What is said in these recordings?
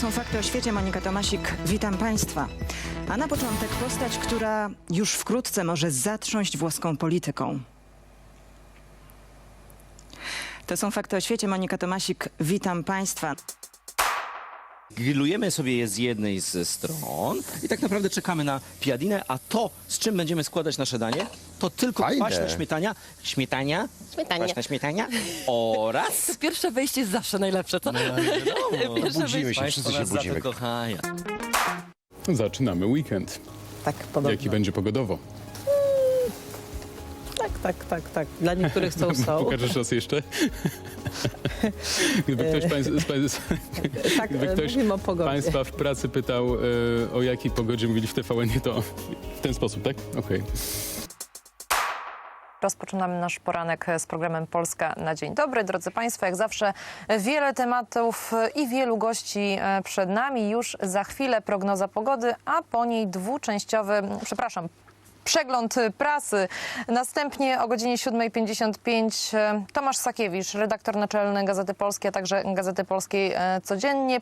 Są fakty o świecie. Monika Tomasik, witam Państwa. A na początek postać, która już wkrótce może zatrząść włoską polityką. To są fakty o świecie. Monika Tomasik, witam Państwa. Grillujemy sobie je z jednej ze stron i tak naprawdę czekamy na piadinę, a to, z czym będziemy składać nasze danie, to tylko Fajne. kwaśna śmietania, śmietania, Śmietania. kwaśna śmietania oraz... Pierwsze wejście jest zawsze najlepsze, co? Pierwsze Budzimy się, wszyscy się to budzimy. kochają. Zaczynamy weekend. Tak, podobno. Jaki będzie pogodowo? Tak, tak, tak, tak. Dla niektórych są są. Pokażesz raz jeszcze? Gdyby ktoś, pań, z pań- Tak, gdyby e, ktoś mówimy o pogodzie. Państwa w pracy pytał, e, o jakiej pogodzie mówili w tvn to w ten sposób, tak? Okej. Rozpoczynamy nasz poranek z programem Polska na dzień dobry. Drodzy Państwo, jak zawsze wiele tematów i wielu gości e, przed nami. Już za chwilę prognoza pogody, a po niej dwuczęściowy, przepraszam, przegląd prasy. Następnie o godzinie 7.55 e, Tomasz Sakiewicz, redaktor naczelny Gazety Polskiej, a także Gazety Polskiej e, codziennie.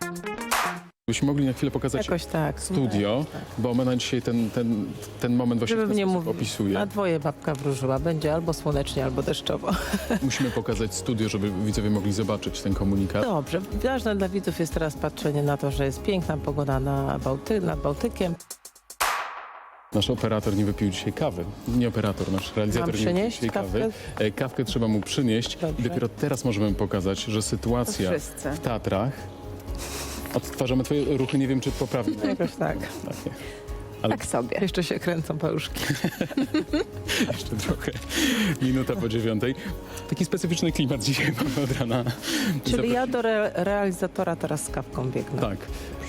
Byśmy mogli na chwilę pokazać Jakoś tak. studio, bo ona dzisiaj ten, ten, ten moment właśnie Żeby w ten nie sposób opisuje. Na dwoje babka wróżyła. Będzie albo słonecznie, albo deszczowo. Musimy pokazać studio, żeby widzowie mogli zobaczyć ten komunikat. Dobrze. Ważne dla widzów jest teraz patrzenie na to, że jest piękna pogoda na Bałty, nad Bałtykiem. Nasz operator nie wypił dzisiaj kawy. Nie operator, nasz realizator Mam nie wypił przynieść dzisiaj kawy. kawkę? E, Kawkę trzeba mu przynieść Dobrze. i dopiero teraz możemy pokazać, że sytuacja Wszyscy. w Tatrach... Odtwarzamy twoje ruchy, nie wiem czy poprawnie. Jakoś tak. Takie. Ale Tak sobie. Jeszcze się kręcą paluszki. jeszcze trochę. Minuta po dziewiątej. Taki specyficzny klimat dzisiaj mamy od rana. Czyli ja do re realizatora teraz z kawką biegnę. Tak.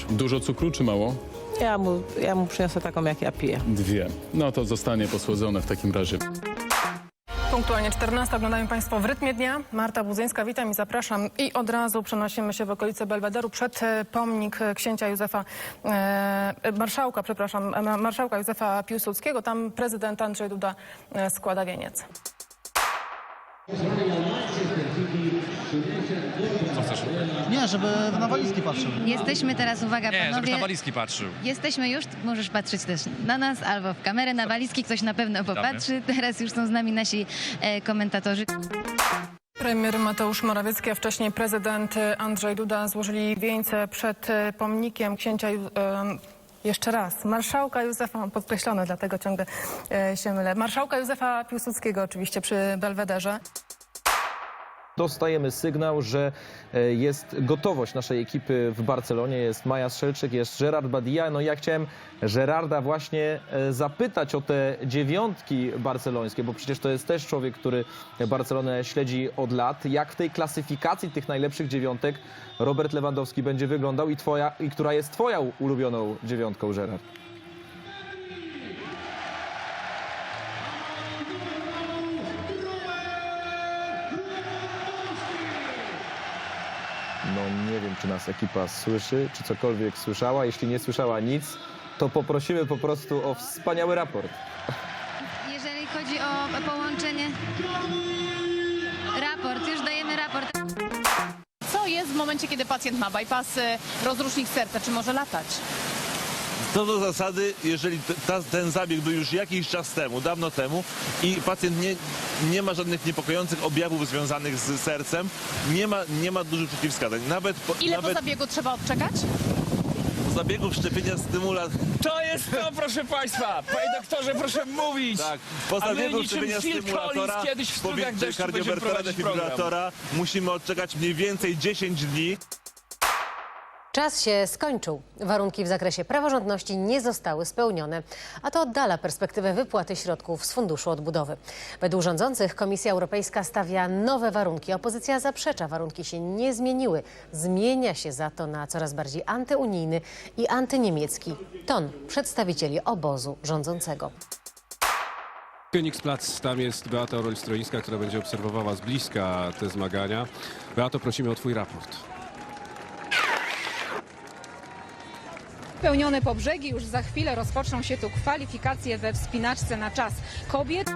Dużo cukru czy mało? Ja, mu, ja mu przyniosę taką, jak ja piję. Dwie. No to zostanie posłodzone w takim razie. Punktualnie 14 oglądają Państwo w rytmie dnia. Marta Budzyńska, witam i zapraszam. I od razu przenosimy się w okolice Belwederu przed e, pomnik e, księcia Józefa, e, marszałka, przepraszam, e, ma- marszałka Józefa Piłsudskiego. Tam prezydent Andrzej Duda składa wieniec. Nie, żeby na walizki patrzył. Jesteśmy teraz, uwaga Nie, żebyś panowie, na walizki patrzył. jesteśmy już, możesz patrzeć też na nas albo w kamerę, na walizki ktoś na pewno popatrzy. Teraz już są z nami nasi e, komentatorzy. Premier Mateusz Morawiecki, a wcześniej prezydent Andrzej Duda złożyli wieńce przed e, pomnikiem księcia Ju- e, jeszcze raz, marszałka Józefa, mam podkreślone, dlatego ciągle e, się mylę. Marszałka Józefa Piłsudskiego oczywiście przy Belwederze. Dostajemy sygnał, że e, jest gotowość naszej ekipy w Barcelonie. Jest Maja Strzelczyk, jest Gerard Badia. No ja chciałem Gerarda właśnie e, zapytać o te dziewiątki barcelońskie, bo przecież to jest też człowiek, który Barcelonę śledzi od lat. Jak w tej klasyfikacji tych najlepszych dziewiątek Robert Lewandowski będzie wyglądał i, twoja, i która jest twoja ulubioną dziewiątką, Gerard? Nie wiem, czy nas ekipa słyszy, czy cokolwiek słyszała. Jeśli nie słyszała nic, to poprosimy po prostu o wspaniały raport. Jeżeli chodzi o połączenie... Raport, już dajemy raport. Co jest w momencie, kiedy pacjent ma bypass, y, rozrusznik serca? Czy może latać? Co do zasady, jeżeli ta, ten zabieg był już jakiś czas temu, dawno temu i pacjent nie, nie ma żadnych niepokojących objawów związanych z sercem, nie ma, nie ma dużych przeciwwskazań. Nawet po, Ile po nawet zabiegu trzeba odczekać? po zabiegu wszczepienia stymulat, To jest to, proszę Państwa! Panie doktorze, proszę mówić! tak, po zabiegu wszczepienia stymulatora, kiedyś w deszczu kardiowertora, defibrylatora musimy odczekać mniej więcej 10 dni. Czas się skończył. Warunki w zakresie praworządności nie zostały spełnione, a to oddala perspektywę wypłaty środków z Funduszu Odbudowy. Według rządzących Komisja Europejska stawia nowe warunki. Opozycja zaprzecza, warunki się nie zmieniły. Zmienia się za to na coraz bardziej antyunijny i antyniemiecki ton przedstawicieli obozu rządzącego. Königsplatz, tam jest Beata Orol-Stroińska, która będzie obserwowała z bliska te zmagania. Beato, prosimy o Twój raport. Pełnione po brzegi, już za chwilę rozpoczną się tu kwalifikacje we wspinaczce na czas kobiet.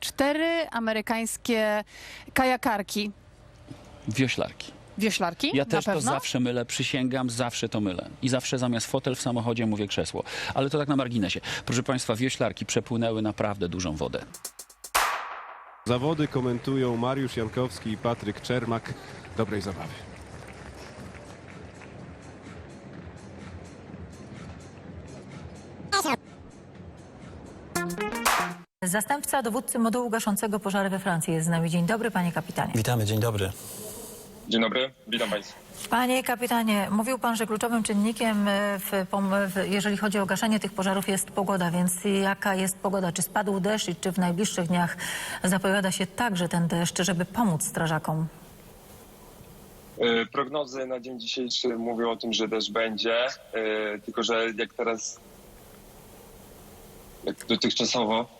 Cztery amerykańskie kajakarki Wioślarki. Wioślarki? Ja też to zawsze mylę, przysięgam, zawsze to mylę. I zawsze zamiast fotel w samochodzie mówię krzesło. Ale to tak na marginesie. Proszę Państwa, wioślarki przepłynęły naprawdę dużą wodę. Zawody komentują Mariusz Jankowski i Patryk Czermak. Dobrej zabawy. Zastępca dowódcy modułu gaszącego pożary we Francji jest z nami. Dzień dobry, panie kapitanie. Witamy, dzień dobry. Dzień dobry, witam Państwa. Panie kapitanie, mówił pan, że kluczowym czynnikiem, e, w, w, jeżeli chodzi o gaszenie tych pożarów, jest pogoda. Więc jaka jest pogoda? Czy spadł deszcz i czy w najbliższych dniach zapowiada się także ten deszcz, żeby pomóc strażakom? E, Prognozy na dzień dzisiejszy mówią o tym, że deszcz będzie, e, tylko że jak teraz, jak dotychczasowo,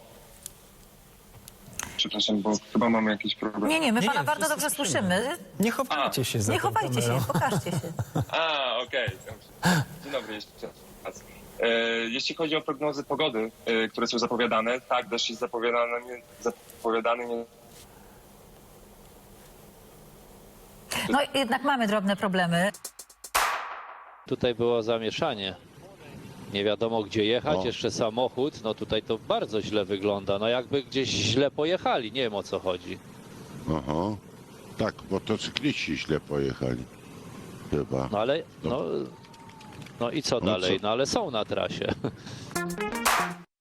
przepraszam, bo chyba mamy jakiś problem. Nie, nie, my pana bardzo dobrze słyszymy. Nie chowajcie się za Nie tą chowajcie się, pokażcie się. A, okej, dobrze. Dzień dobry jeszcze raz. E, Jeśli chodzi o prognozy pogody, e, które są zapowiadane, tak, deszcz jest zapowiadany, nie, zapowiadany nie, No jednak mamy drobne problemy. Tutaj było zamieszanie. Nie wiadomo gdzie jechać, O. jeszcze samochód, no tutaj to bardzo źle wygląda. No jakby gdzieś źle pojechali, nie wiem o co chodzi. Aha. Tak, motocykliści źle pojechali. Chyba. No ale, no, no i co No dalej? co? No ale są na trasie.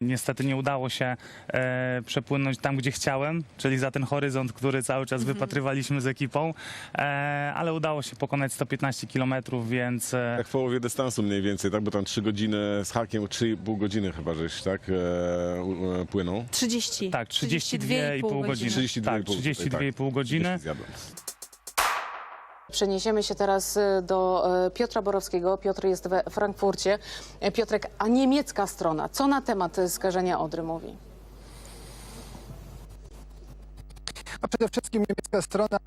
Niestety nie udało się e, przepłynąć tam, gdzie chciałem, czyli za ten horyzont, który cały czas wypatrywaliśmy z ekipą, e, ale udało się pokonać 115 km, więc... E, Jak w połowie dystansu mniej więcej, tak? Bo tam 3 godziny z hakiem, 3,5 godziny chyba żeś, tak? E, u- e, płynął. 30. Tak, 32,5 godziny. 32,5 Tak, tutaj, 32,5 godziny. 30 zjadłem. Przeniesiemy się teraz y, do e, Piotra Borowskiego. Piotr jest we Frankfurcie. E, Piotrek, a niemiecka strona, co na temat skażenia Odry mówi? A przede wszystkim niemiecka strona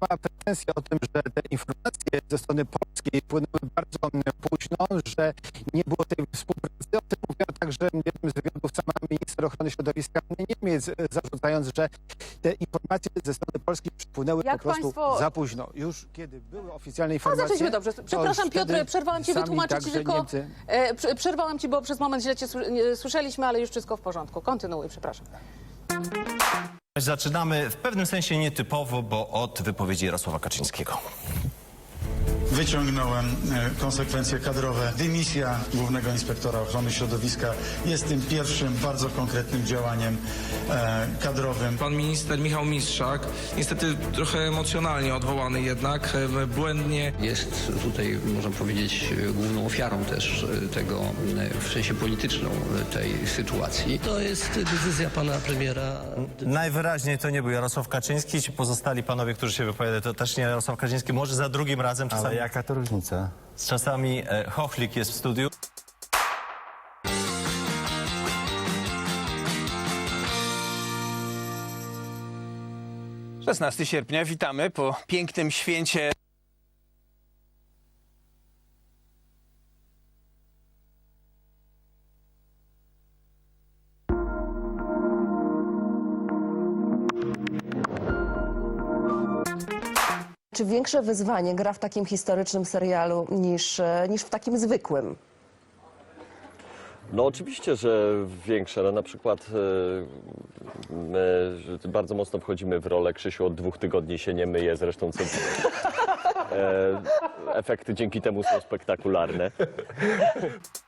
ma pretensje o tym, że te informacje ze strony polskiej płynęły bardzo m, późno, że nie było tej współpracy. O tym mówiła także w jednym z wywiadów sama minister ochrony środowiska Niemiec, e, zarzucając, że te informacje ze strony polskiej przypłynęły Jak po prostu państwo- za późno. Już kiedy były oficjalne A informacje... zaczęliśmy dobrze. Przepraszam Piotr, przerwałam ci, sami wytłumaczyć tylko... Niemcy E, przerwałam ci, bo przez moment źle cię słyszeliśmy, ale już wszystko w porządku. Kontynuuj, przepraszam. Zaczynamy w pewnym sensie nietypowo, bo od wypowiedzi Jarosława Kaczyńskiego. Wyciągnąłem e, konsekwencje kadrowe. Dymisja Głównego Inspektora Ochrony Środowiska jest tym pierwszym bardzo konkretnym działaniem e, kadrowym. Pan minister Michał Mistrzak, niestety trochę emocjonalnie odwołany jednak, e, błędnie. Jest tutaj, można powiedzieć, główną ofiarą też tego, w sensie polityczną tej sytuacji. To jest decyzja pana premiera. Najwyraźniej to nie był Jarosław Kaczyński. Ci pozostali panowie, którzy się wypowiadali, to też nie Jarosław Kaczyński. Może za drugim razem czasami... Ale jaka to różnica? Z czasami e, Chochlik jest w studiu. 16 sierpnia, witamy po pięknym święcie. Większe wyzwanie gra w takim historycznym serialu niż, e, niż w takim zwykłym? No oczywiście, że większe, ale na przykład e, my bardzo mocno wchodzimy w rolę. Krzysiu od dwóch tygodni się nie myje, zresztą co, e, efekty dzięki temu są spektakularne.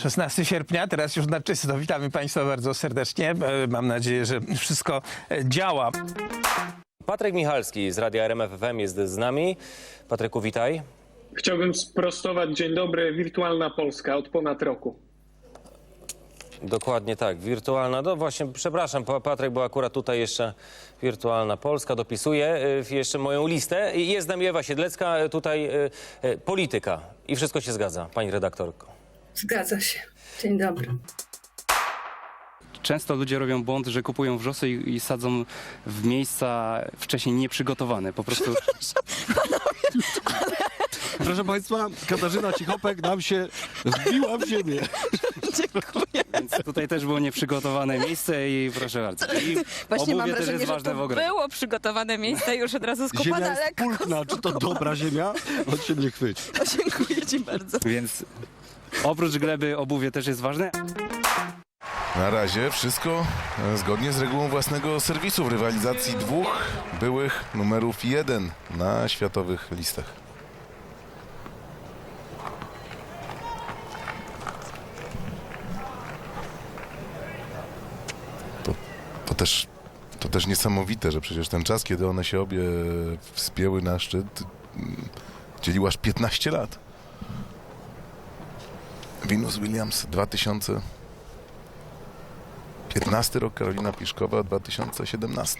16 sierpnia, teraz już na czysto. Witamy Państwa bardzo serdecznie. E, Mam nadzieję, że wszystko e, działa. Patryk Michalski z Radia RMF FM jest z nami. Patryku, witaj. Chciałbym sprostować. Dzień dobry, wirtualna Polska od ponad roku. Dokładnie tak, wirtualna. No właśnie, przepraszam, Pa- Patryk, bo akurat tutaj jeszcze wirtualna Polska dopisuje y, jeszcze moją listę. I Jest z nami Ewa Siedlecka, tutaj polityka. I wszystko się zgadza, pani redaktorko. Zgadza się. Dzień dobry. często ludzie robią błąd, że kupują wrzosy i, i sadzą w miejsca wcześniej nieprzygotowane. Po prostu Proszę Państwa, Katarzyna Cichopek nam się wbiła w ziemię. Więc tutaj też było nieprzygotowane miejsce i proszę bardzo. I Właśnie mam obuwie też wrażenie, jest że ważne to w ogrodzie. było przygotowane miejsce już od razu Ziemia jest lekko. pulchna. Czy to dobra ziemia? On się mnie chwyci. Dziękuję Ci bardzo. Więc oprócz gleby obuwie też jest ważne. Na razie wszystko e, zgodnie z regułą własnego serwisu w rywalizacji dwóch byłych numerów jeden na światowych listach. To, to, też, to też niesamowite, że przecież ten czas, kiedy one się obie wspięły na szczyt, mm, dzielił aż 15 lat. Venus Williams 2000 15 rok, Karolina Pliszkowa 2017.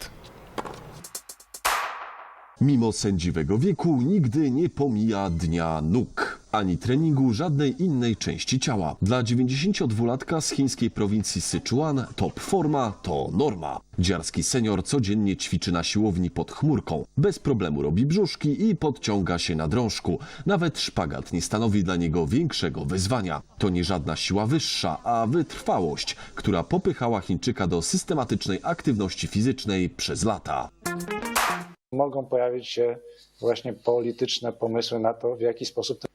Mimo sędziwego wieku nigdy nie pomija dnia nóg. Ani treningu żadnej innej części ciała. Dla 92-latka z chińskiej prowincji Sichuan top forma to norma. Dziarski senior codziennie ćwiczy na siłowni pod chmurką. Bez problemu robi brzuszki i podciąga się na drążku. Nawet szpagat nie stanowi dla niego większego wyzwania. To nie żadna siła wyższa, a wytrwałość, która popychała Chińczyka do systematycznej aktywności fizycznej przez lata. mogą pojawić się właśnie polityczne pomysły na to, w jaki sposób E,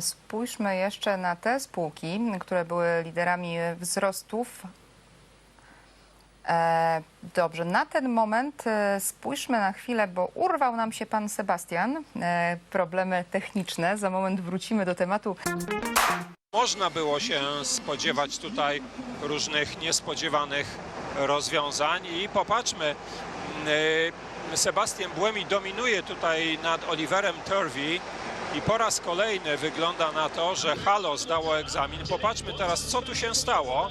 Spójrzmy jeszcze na te spółki, które były liderami wzrostów. E, Dobrze, na ten moment e, spójrzmy na chwilę, bo urwał nam się pan Sebastian. E, Problemy techniczne. Za moment wrócimy do tematu. Można było się spodziewać tutaj różnych niespodziewanych rozwiązań i popatrzmy, y, Sebastian Błemi dominuje tutaj nad Oliverem Turvey i po raz kolejny wygląda na to, że Halo zdało egzamin. Popatrzmy teraz, co tu się stało.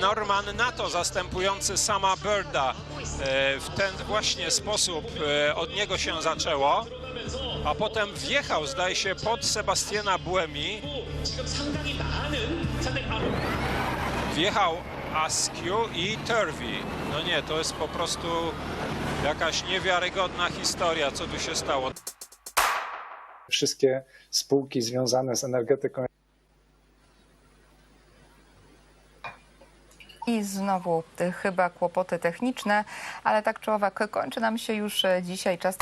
Norman Nato zastępujący sama Birda. E, w ten właśnie sposób e, od niego się zaczęło, a potem wjechał, zdaje się, pod Sebastiana Błemi, Wjechał Askew i Turvey. No nie, to jest po prostu jakaś niewiarygodna historia, co tu się stało. wszystkie spółki związane z energetyką I znowu chyba kłopoty techniczne, ale tak czy owak kończy nam się już e, dzisiaj czas.